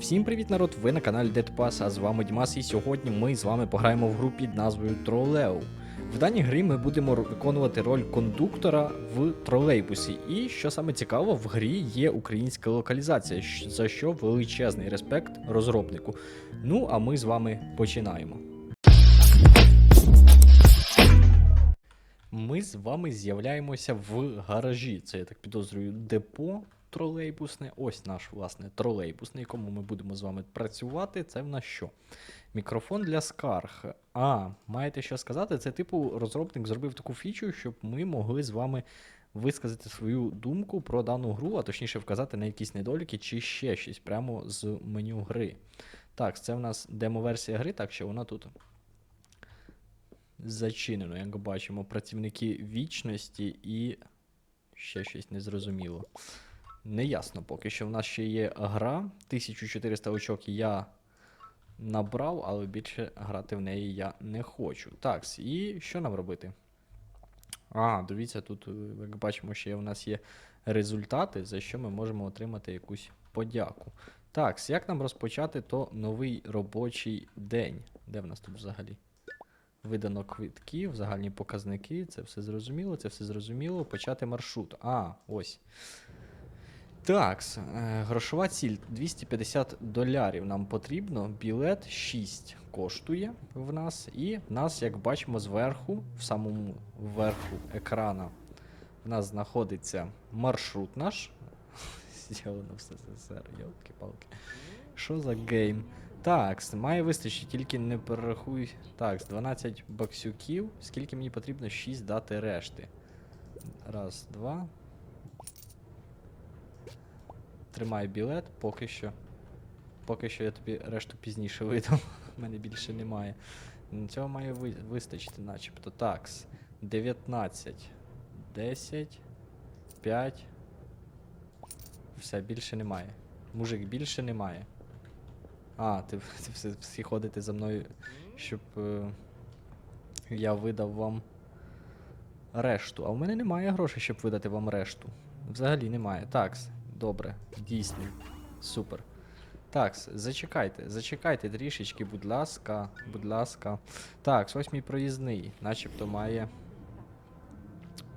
Всім привіт, народ! Ви на каналі Deadpass, а з вами Дімас, і сьогодні ми з вами пограємо в гру під назвою Тролео. В даній грі ми будемо виконувати роль кондуктора в тролейбусі. І що саме цікаво, в грі є українська локалізація, за що величезний респект розробнику. Ну а ми з вами починаємо. Ми з вами з'являємося в гаражі. Це я так підозрюю, депо тролейбусне. Ось наш власне тролейбус, на якому ми будемо з вами працювати. Це в нас що? Мікрофон для скарг. А, маєте що сказати? Це типу розробник зробив таку фічу, щоб ми могли з вами висказати свою думку про дану гру, а точніше вказати на якісь недоліки чи ще щось прямо з меню гри. Так, це в нас демо-версія гри, так що вона тут зачинено, як бачимо, працівники вічності і ще щось незрозуміло. Неясно поки що. В нас ще є гра. 1400 очок я набрав, але більше грати в неї я не хочу. Так, і що нам робити? А, дивіться, тут, е, як бачимо, ще у нас є результати, за що ми можемо отримати якусь подяку. Так, як нам розпочати то новий робочий день? Де в нас тут взагалі? Видано квитків, загальні показники, це все зрозуміло, це все зрозуміло. Почати маршрут. А, ось. Так, грошова ціль 250 долярів нам потрібно. Білет 6 коштує в нас. І в нас, як бачимо, зверху, в самому верху екрана, в нас знаходиться маршрут наш. Зроблено все СССР, йолки-палки. Що за гейм? Так, с- має вистачити, тільки не перерахуй. Так, 12 баксюків. Скільки мені потрібно 6 дати решти. Раз, два. Тримай білет, поки що. Поки що я тобі решту пізніше видам. Мене більше немає. Цього має вистачити, начебто. Такс. 19. 10. 5. Все, більше немає. Мужик, більше немає. А, ти, ти всі ходите за мною, щоб е, я видав вам решту. А в мене немає грошей, щоб видати вам решту. Взагалі немає. Такс, добре, дійсно. Супер. Такс, зачекайте, зачекайте трішечки, будь ласка, будь ласка. Так, ось мій проїзний, начебто має.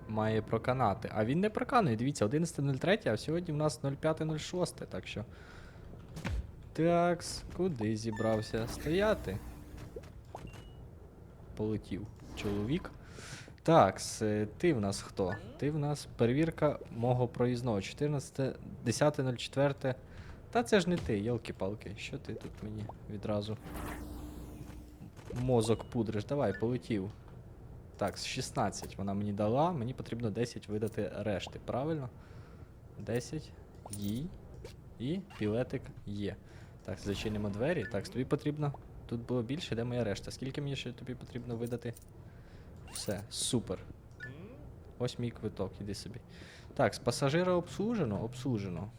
Має проканати. А він не проканує, дивіться, 11.03, а сьогодні в нас 05.06, так що. Такс, куди зібрався стояти? Полетів чоловік. Такс, е, ти в нас хто? Ти в нас перевірка мого проїзного. 14, 10.04. Та це ж не ти, йолки-палки. Що ти тут мені відразу? Мозок пудриш. Давай, полетів. Так, 16 вона мені дала, мені потрібно 10 видати решти, правильно? 10 їй. І білетик є. Так, зачинимо двері. Так, тобі потрібно. Тут було більше, де моя решта. Скільки мені ще тобі потрібно видати? Все, супер. Ось мій квиток, іди собі. Так, з пасажира обслужено, обслужено.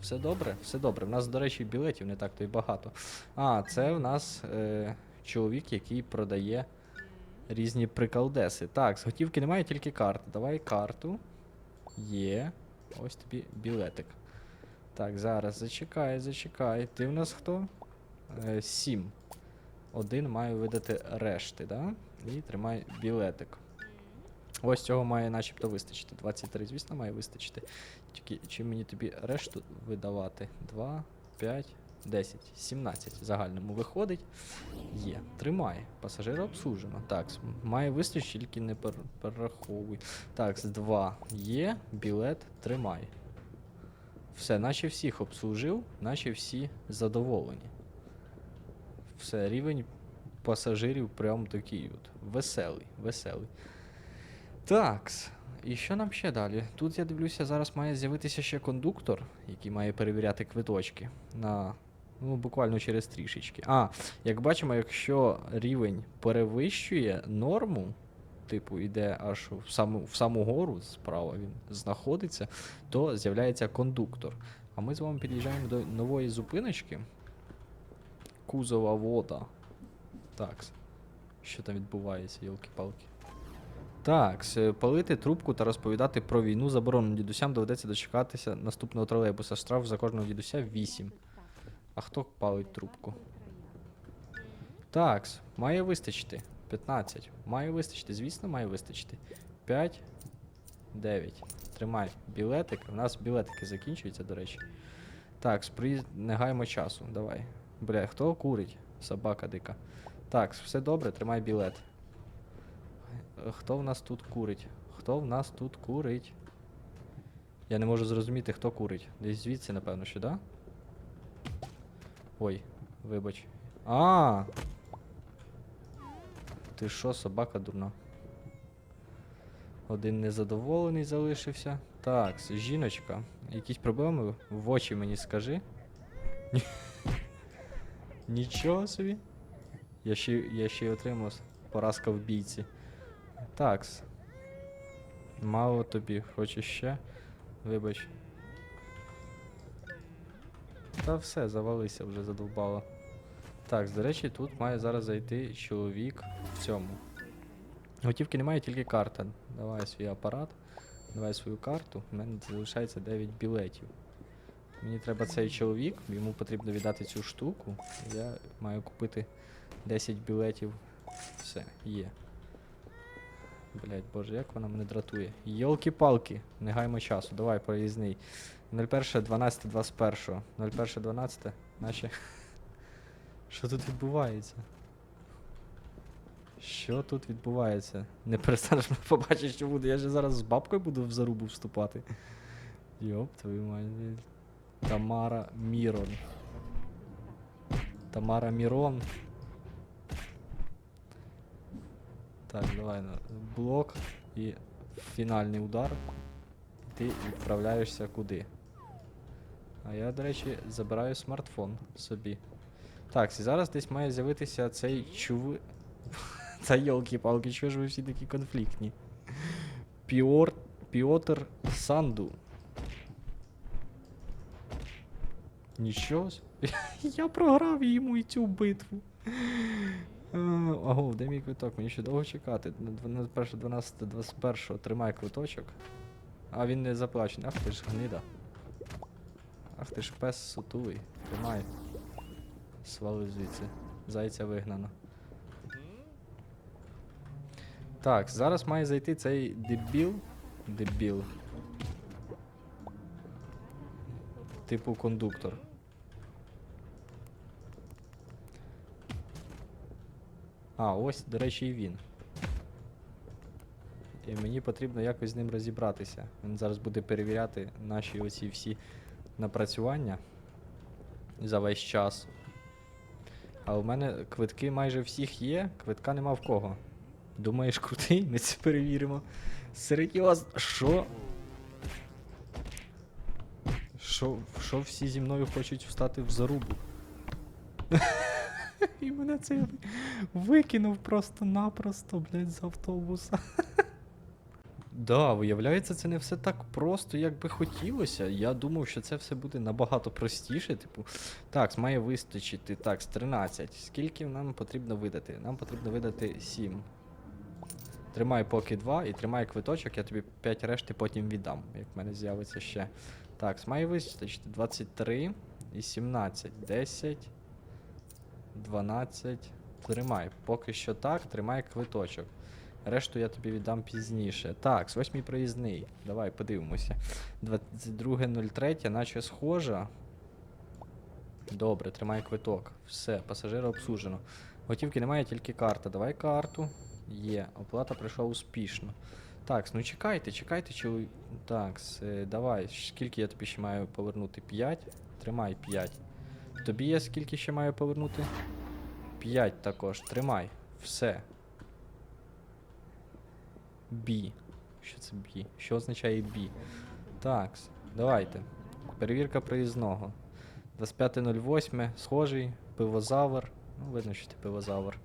Все добре? Все добре. В нас, до речі, білетів не так то й багато. А, це в нас е, чоловік, який продає різні приколдеси. Так, з готівки немає, тільки карти. Давай карту. Є. Ось тобі білетик. Так, зараз зачекай, зачекай. Ти в нас хто? Е, сім. Один маю видати решти, да? І тримай білетик. Ось цього має начебто вистачити. 23, звісно, має вистачити. Тільки чи мені тобі решту видавати? 2, 5, 10, 17 в загальному виходить. Є. Тримай. Пасажира обслужено. Так, має вистачити, тільки не пер, перераховуй. Так, з 2 є, білет тримай. Все, наче всіх обслужив, наче всі задоволені. Все, рівень пасажирів прям такий от. Веселий, веселий. Такс. І що нам ще далі? Тут я дивлюся, зараз має з'явитися ще кондуктор, який має перевіряти квиточки на. Ну, буквально через трішечки. А, як бачимо, якщо рівень перевищує норму, типу, йде аж в саму, в саму гору справа він знаходиться, то з'являється кондуктор. А ми з вами під'їжджаємо до нової зупиночки. Кузова вода. Так. Що там відбувається, йолки-палки? Так, палити трубку та розповідати про війну заборонено. Дідусям доведеться дочекатися наступного тролейбуса. Штраф за кожного дідуся 8. А хто палить трубку? Такс, має вистачити. 15. Має вистачити, звісно, має вистачити. 5, 9. Тримай білетик. У нас білетики закінчуються, до речі. Так, спри... не гаємо часу. Давай. Бля, хто курить? Собака дика. Так, все добре, тримай білет. Хто в нас тут курить? Хто в нас тут курить? Я не можу зрозуміти, хто курить. Десь звідси, напевно, що, да? Ой, вибач. А! Ти що, собака дурна? Один незадоволений залишився. Так, жіночка. Якісь проблеми? В очі мені скажи. Нічого собі. Я ще, я ще й отримав поразка в бійці. Такс. Мало тобі, хочеш ще? Вибач. Та все, завалися вже задовбало. Так, до речі, тут має зараз зайти чоловік в цьому. Готівки немає, тільки карта. Давай свій апарат, давай свою карту. У мене залишається 9 білетів. Мені треба цей чоловік, йому потрібно віддати цю штуку. Я маю купити 10 білетів. Все, є. Блять, боже, як вона мене дратує. Йолки-палки, не гаймо часу, давай, проїзний. 01, 12, 21. 01, 12, наче. Що тут відбувається? Що тут відбувається? Не перестанеш побачити, що буде. Я же зараз з бабкою буду в зарубу вступати. Йоп, твою мать. Тамара Мірон. Тамара Мірон. Так, давай на блок і фінальний удар. Ти відправляєшся куди? А я, до речі, забираю смартфон собі. Так, зараз десь має з'явитися цей чув. Та йолки-палки, чого ж ви всі такі конфліктні? Піор... Піотр Санду. Нічого. Я програв йому і цю битву. Е, Аго, де мій квиток? Мені ще довго чекати. На 1, 12, 21 тримай квиточок. А він не заплачений. Ах ти ж гнида. Ах ти ж пес сутулий. Тримай. Свали звідси. Зайця вигнано. Так, зараз має зайти цей дебіл. Дебіл. Типу кондуктор. А, ось, до речі, і він. І мені потрібно якось з ним розібратися. Він зараз буде перевіряти наші оці всі напрацювання за весь час. А у мене квитки майже всіх є, квитка нема в кого. Думаєш, крутий? Ми це перевіримо. Серйозно, що? Що, всі зі мною хочуть встати в зарубу? І мене це ви- викинув просто-напросто, блядь, з автобуса. Да, виявляється, це не все так просто, як би хотілося. Я думав, що це все буде набагато простіше. Типу, так, має вистачити. Так, 13. Скільки нам потрібно видати? Нам потрібно видати 7. Тримай поки 2 і тримай квиточок, я тобі 5 решти потім віддам, як в мене з'явиться ще. Так, має вистачити 23 і 17. 10. 12. Тримай. Поки що так, тримай квиточок. Решту я тобі віддам пізніше. Так, восьмій проїзний. Давай подивимося. 22.03, наче схожа. Добре, тримай квиток. Все, пасажира обслужено. Готівки немає, тільки карта. Давай карту. Є. Оплата пройшла успішно. Так, ну чекайте, чекайте, чоловік. Так, давай. Скільки я тобі ще маю повернути? 5? Тримай 5. Тобі я скільки ще маю повернути? 5 також. Тримай. Все. B. Що це B? Що означає B? Так, давайте. Перевірка проїзного. 25.08. Схожий, пивозавр. Ну, видно, що ти пивозавр.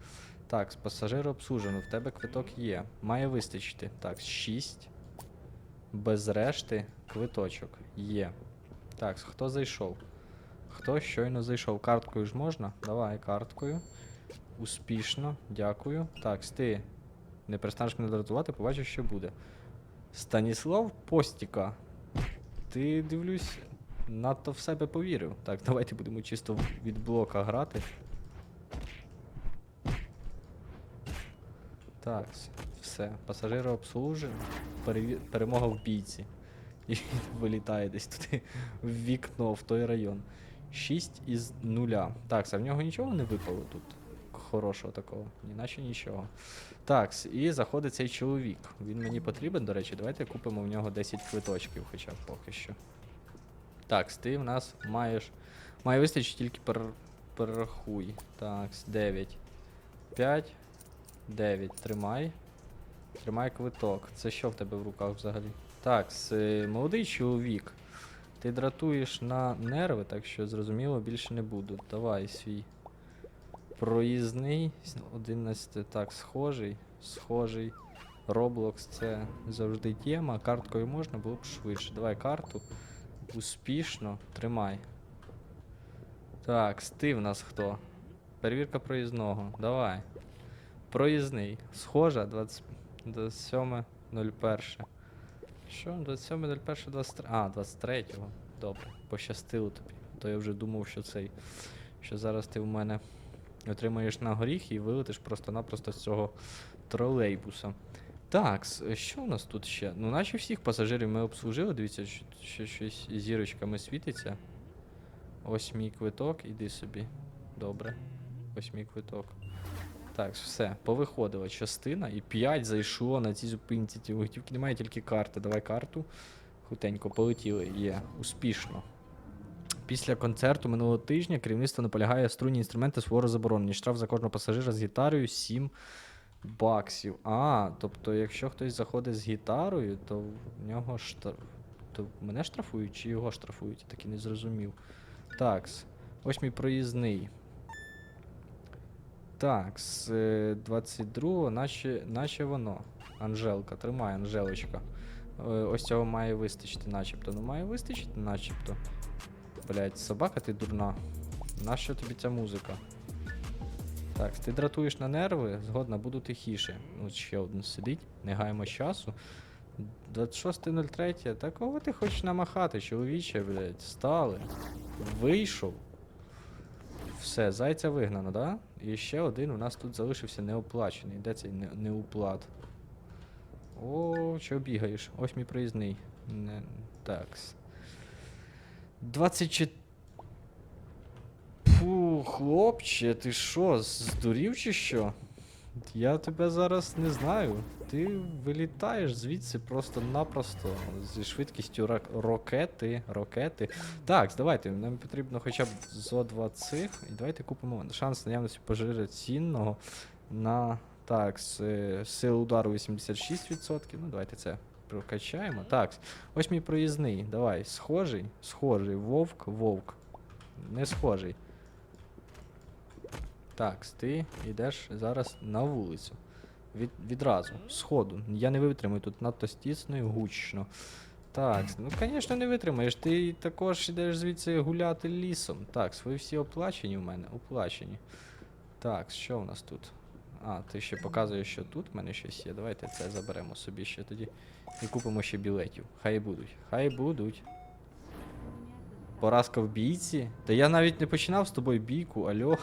Так, пасажир обслужено. В тебе квиток є. Має вистачити. Так, 6. Без решти квиточок. Є. Так, хто зайшов? Хто щойно зайшов? Карткою ж можна? Давай карткою. Успішно, дякую. Так, ти не перестанеш мене дратувати, побачиш, що буде. Станіслав Постіка. Ти дивлюсь, надто в себе повірив. Так, давайте будемо чисто від блока грати. Так, все. Пасажири обслужені. Переві... Перемога в бійці. І вилітає десь туди в вікно, в той район. 6 із нуля. Так, а в нього нічого не випало тут. Хорошого такого. Ні, наче нічого. Так, і заходить цей чоловік. Він мені потрібен, до речі, давайте купимо в нього 10 квиточків, хоча б поки що. Так, ти в нас маєш. Має вистачить тільки пер... перерахуй. Так, 9. 5. 9. Тримай. Тримай квиток. Це що в тебе в руках взагалі? Так, молодий чоловік. Ти дратуєш на нерви, так що зрозуміло більше не буду. Давай свій. Проїзний. 11. Так, схожий. Схожий. Roblox це завжди тема. Карткою можна було б швидше. Давай карту. Успішно. Тримай. Так, ти в нас хто? Перевірка проїзного. Давай. Проїзний. Схожа 20... 27.01. Що? 27.01, 23. А, 23-го. Добре. Пощастило тобі. То я вже думав, що цей. Що зараз ти в мене отримаєш на горіх і вилетиш просто-напросто з цього тролейбуса. Так, що у нас тут ще? Ну, наче всіх пасажирів ми обслужили. Дивіться, що, що щось зірочками світиться. Ось мій квиток, іди собі. Добре. Ось мій квиток. Так, все, повиходила частина, і 5 зайшло на цій зупинці. Ті готівки немає, тільки карти. Давай карту. Хутенько полетіли. Є. Успішно. Після концерту минулого тижня керівництво наполягає струнні інструменти суворо заборонені. Штраф за кожного пасажира з гітарою 7 баксів. А, тобто, якщо хтось заходить з гітарою, то в нього штраф. То мене штрафують чи його штрафують? Так і не зрозумів. Так, ось мій проїзний. Так, з 22-го, наче, наче воно. Анжелка, тримай, Анжелочка. Е, Ось цього має вистачити, начебто. Ну має вистачити, начебто. Блять, собака ти дурна. Нащо тобі ця музика? Так, ти дратуєш на нерви, згодна, буду тихіше. От ще один сидить, не гаємо часу. 26.03. Та кого ти хочеш намахати, чоловіче, блядь? Стали. Вийшов. Все, зайця вигнано, да? І ще один у нас тут залишився неоплачений. Де цей не, неуплат? О, що бігаєш? Ось мій проїзний. Не, такс. 24. Фу, хлопче, ти що, здурів чи що? Я тебе зараз не знаю. Ти вилітаєш звідси просто-напросто зі швидкістю рак- ракети. ракети. Так, давайте, нам потрібно хоча б зо два цих. І давайте купимо шанс наявності пожири цінного на. Так, з сили удару 86%. Ну, давайте це прокачаємо. Так, ось мій проїзний. Давай, схожий, схожий. Вовк, вовк. Не схожий. Так, ти йдеш зараз на вулицю. Від, відразу, сходу. Я не витримую тут надто стісно і гучно. Так, ну звісно, не витримаєш. Ти також йдеш звідси гуляти лісом. Так, свої всі оплачені в мене. Оплачені. Так, що в нас тут? А, ти ще показуєш, що тут в мене щось є. Давайте це заберемо собі ще тоді. І купимо ще білетів. Хай будуть. Хай будуть. Поразка в бійці? Та я навіть не починав з тобою бійку, альо.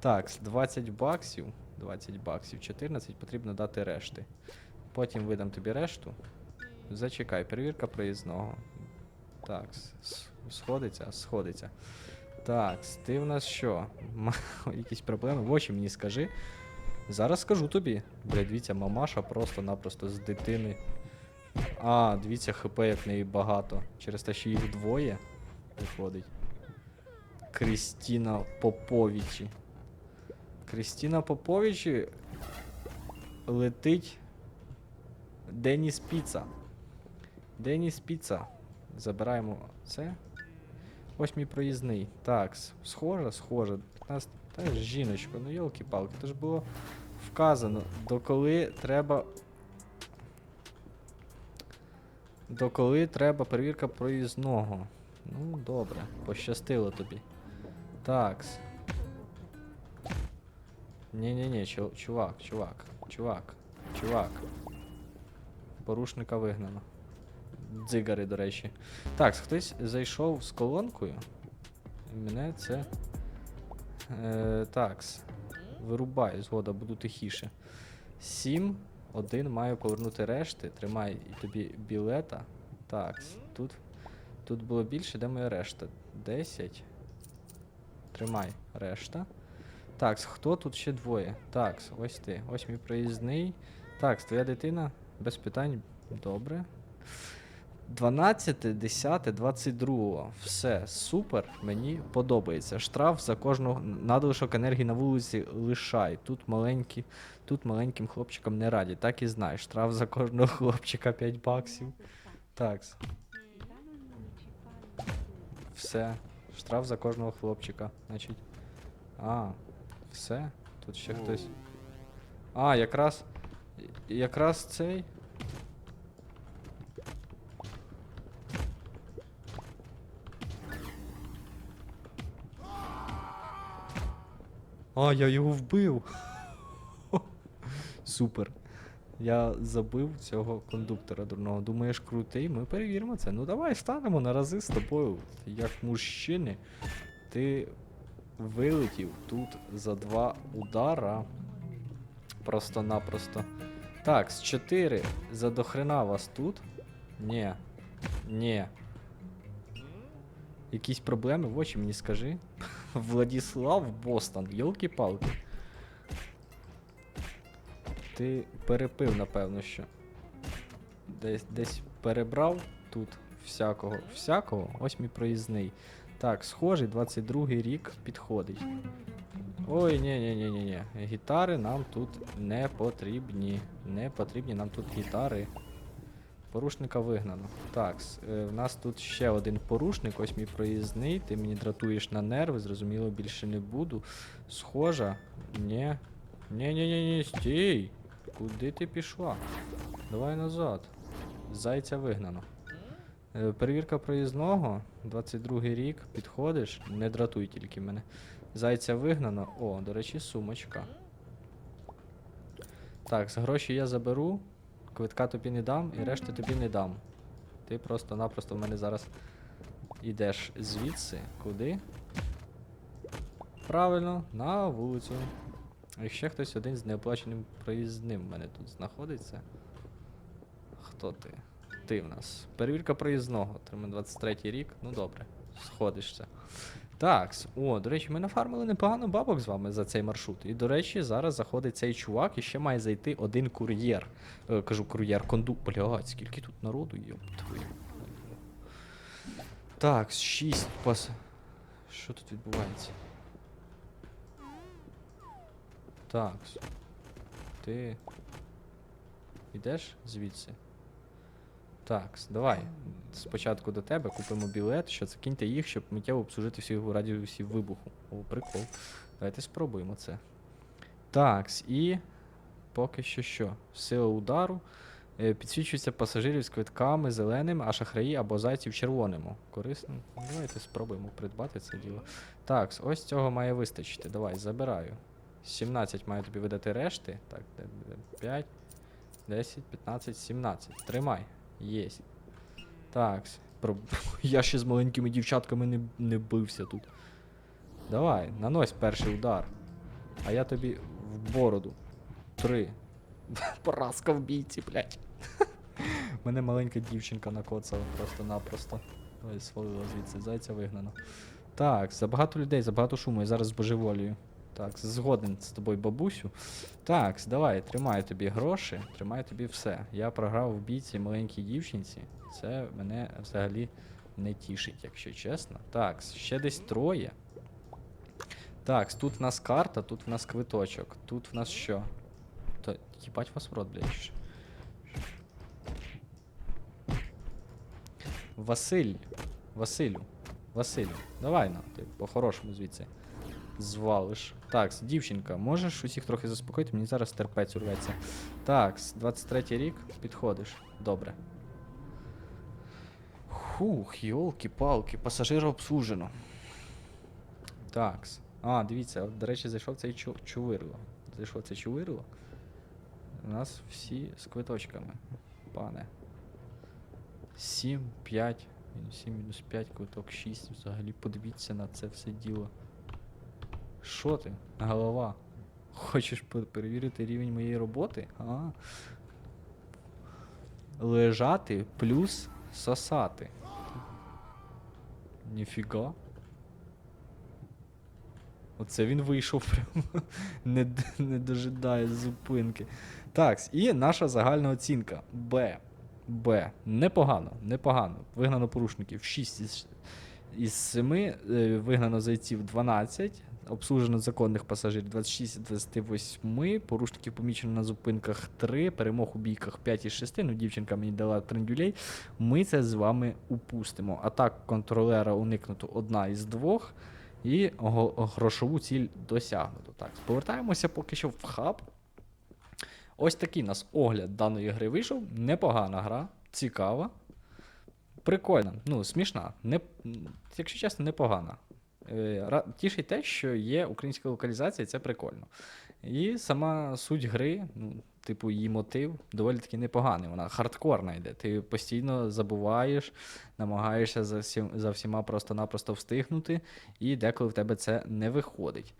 Так, 20 баксів. 20 баксів, 14 потрібно дати решти. Потім видам тобі решту. Зачекай, перевірка проїзного. Так, сходиться, сходиться. Так, ти в нас що? Якісь проблеми? В очі мені скажи. Зараз скажу тобі. Бля, дивіться, мамаша просто-напросто з дитини. А, дивіться, хп як неї багато. Через те, що їх двоє виходить. Крістіна Поповичі. Крістіна Поповичі летить Деніс Піца. Деніс Піца. Забираємо це. Ось мій проїзний. Так, схоже, схоже. 15... Та ж жіночко, ну йолки-палки, то ж було вказано, доколи треба. Доколи треба перевірка проїзного. Ну, добре, пощастило тобі. Такс. Ні-ні-ні, чувак, чувак, чувак, чувак. Порушника вигнано. дзигари, до речі. Так, хтось зайшов з колонкою. Мене це. Е, такс. Вирубай, згода, буду тихіше. 7, 1 маю повернути решти. Тримай тобі білета. Такс. Тут, тут було більше, де моя решта? 10. Тримай решта. Такс, хто тут ще двоє? Такс, ось ти. Ось мій проїзний. Такс, твоя дитина без питань. Добре. 12, 10, 22. Все, супер, мені подобається. Штраф за кожного надлишок енергії на вулиці лишай. Тут маленькі, тут маленьким хлопчикам не раді. Так і знай. Штраф за кожного хлопчика 5 баксів. Такс. Все. Штраф за кожного хлопчика. Значить. А, все. Тут ще хтось. А, якраз. Якраз цей. А, я його вбив. Супер. Я забив цього кондуктора дурного. Думаєш, крутий? Ми перевіримо це. Ну давай станемо на рази з тобою. Як мужчини. Ти вилетів тут за два удара. Просто-напросто. Так, з 4 за дохрена вас тут. Ні. Ні. Якісь проблеми в очі мені скажи. Владіслав Бостон, йолки-палки. Ти перепив, напевно, що. Десь, десь перебрав тут всякого. Всякого. Ось мій проїзний. Так, схожий, 22-й рік підходить. Ой, ні, ні, ні, ні, ні. Гітари нам тут не потрібні. Не потрібні нам тут гітари. Порушника вигнано. Так, е, в нас тут ще один порушник, ось мій проїзний. Ти мені дратуєш на нерви, зрозуміло, більше не буду. Схожа. Ні. Ні, ні, ні, ні, стій. Куди ти пішла? Давай назад. Зайця вигнано. Е, Перевірка проїзного, 22 й рік, підходиш, не дратуй тільки мене. Зайця вигнано. О, до речі, сумочка. Так, з гроші я заберу, квитка тобі не дам і решти тобі не дам. Ти просто-напросто в мене зараз йдеш звідси. Куди? Правильно, на вулицю. І ще хтось один з неоплаченим проїзним в мене тут знаходиться. Хто ти? Ти в нас. Перевірка проїзного. Тримай 23 рік. Ну добре, сходишся. Так, о, до речі, ми нафармили непогано бабок з вами за цей маршрут. І, до речі, зараз заходить цей чувак і ще має зайти один кур'єр. Е, кажу, кур'єр, конду. Блядь, скільки тут народу, йоп твою. Так, 6 пас. Що тут відбувається? Так. Ти. Йдеш звідси? Так, давай. Спочатку до тебе купимо білет, що закиньте їх, щоб миттєво обслужити всіх у радіусі вибуху. О, прикол. Давайте спробуємо це. Так, і поки що що? Сила удару. Е, Підсвічується пасажирів з квитками зеленим, а шахраї або зайців червоним. Корисно. Давайте спробуємо придбати це діло. Так, ось цього має вистачити. Давай, забираю. 17 маю тобі видати решти. Так, 5, 10, 15, 17. Тримай. Єсть. Так. Я ще з маленькими дівчатками не, не бився тут. Давай, нанось перший удар. А я тобі в бороду. Три. Поразка в бійці, блядь. Мене маленька дівчинка накоцала просто-напросто. Ой, свалила звідси, зайця вигнано. Так, забагато людей, забагато шуму, я зараз збожеволію. Так, згоден з тобою, бабусю. Так, давай, тримаю тобі гроші, тримаю тобі все. Я програв в бійці маленькій дівчинці. Це мене взагалі не тішить, якщо чесно. Так, ще десь троє. Так, тут в нас карта, тут в нас квиточок. Тут в нас що? Та їбать вас в рот, блядь. Василь. Василю. Василю. Давай на, ти по-хорошому звідси звалиш. Так, дівчинка, можеш усіх трохи заспокоїти? Мені зараз терпець урветься. Так, 23 рік, підходиш. Добре. Хух, йолки-палки, пасажира обслужено. Так. А, дивіться, от, до речі, зайшов цей чу чувирло. Зайшов цей чувирло. У нас всі з квиточками, пане. 7, 5, мінус 7, мінус 5, квиток 6. Взагалі подивіться на це все діло. Що ти? Голова. Хочеш перевірити рівень моєї роботи? А. Лежати плюс сосати. Ніфіга. Оце він вийшов прямо. не, не дожидає зупинки. Так, і наша загальна оцінка. Б. Б. Непогано, непогано. Вигнано порушників 6 із, із 7, е, вигнано зайців 12, обслужено законних пасажирів 26 28, порушників помічено на зупинках 3, перемог у бійках 5 із 6, ну дівчинка мені дала трендюлей. Ми це з вами упустимо. Атак контролера уникнуто одна із двох. І грошову ціль досягнуто. Так, повертаємося поки що в хаб. Ось такий у нас огляд даної гри вийшов. Непогана гра, цікава. Прикольна, ну, смішна. Не, якщо чесно, непогана. Е, Тішить те, що є українська локалізація, це прикольно. І сама суть гри, ну, типу, її мотив доволі таки непоганий. Вона хардкорна йде. Ти постійно забуваєш, намагаєшся за всіма просто-напросто встигнути, і деколи в тебе це не виходить.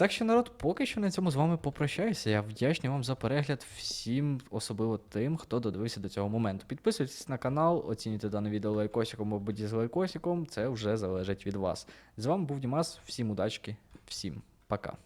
Так що, народ, поки що на цьому з вами попрощаюся. Я вдячний вам за перегляд всім, особливо тим, хто додивився до цього моменту. Підписуйтесь на канал, оцінюйте дане відео лайкосиком або дізлайкосиком, це вже залежить від вас. З вами був Дімас, всім удачки, всім пока.